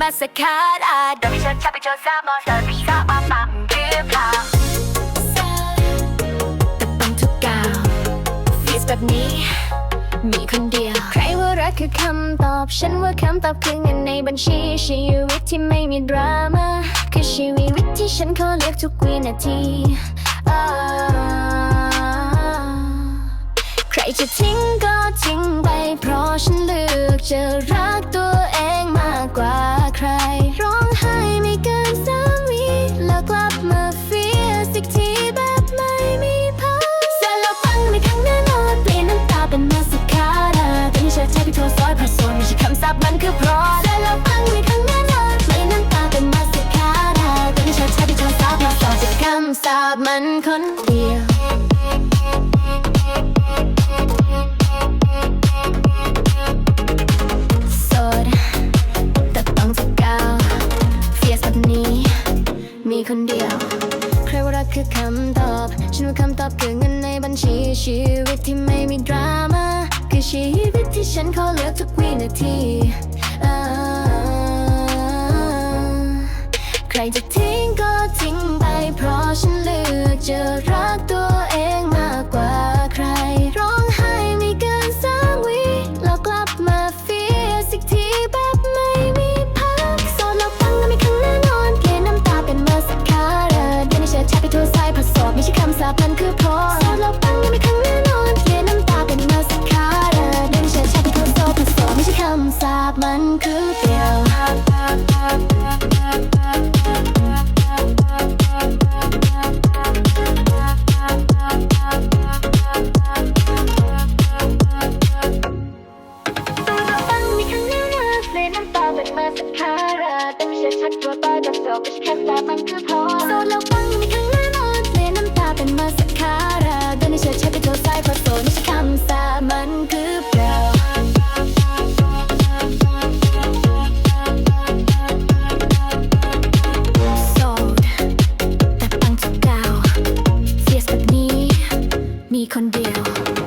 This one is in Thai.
มาสักคาร่าโดยที่ฉันชอบไปโชว์สามมอเตอร์ชอบมาปังหรือเปล่าแต่ต้องทุกก้าวฟีสแบบนี้ มีคนเดียว ใครว่ารักคือคำตอบ ฉันว่าคำตอบคือเงินในบัญชี ชีวิตที่ไม่มีดราม่าคือชีวิตที่ฉันขอเลือกทุกวินาทีใครจะทิ้งก็ทิ้งไป เพราะฉันเลือกจะรักตัวเอง จะคำศัพท์มันคนเดียวโสดแต่ต้องจะกาวเฟียสแบบนี้ มีคนเดียว ใครว่ารักคือคำตอบ ฉันว่าคำตอบคือเงินในบัญชีชีวิตที่ไม่มีดราม่าคือชีวิตที่ฉันขอเลือกทุกวินาทีใครจะทิ้งก็ทิ้งไป เพราะฉันเลือกจะรักตัวเองมากกว่าใคร ร้องไห้ไม่เกินสามวิแล้วกลับมาเฟียสักทีแบบไม่มีพักสอนเราฟังก็ไม่ครั้งแน่นอนเพียนน้ำตาเป็นมาสคาร่าเดินในเชิดชาไปทั่วสายผสมไม่ใช่คำสาปมันคือ มาสักคาราแต่ไม่ใช่ชักตัวบ้าจะโศกแค่สามันคือพอโสดแล้วฟังไม่ครั้งแน่นอนเล่นน้ำตาเป็นมาสักคราเดินในเชิดใช้ไปเจใสายพอโสดนี่ใช่คำสามันคือเปล่าคนเดียว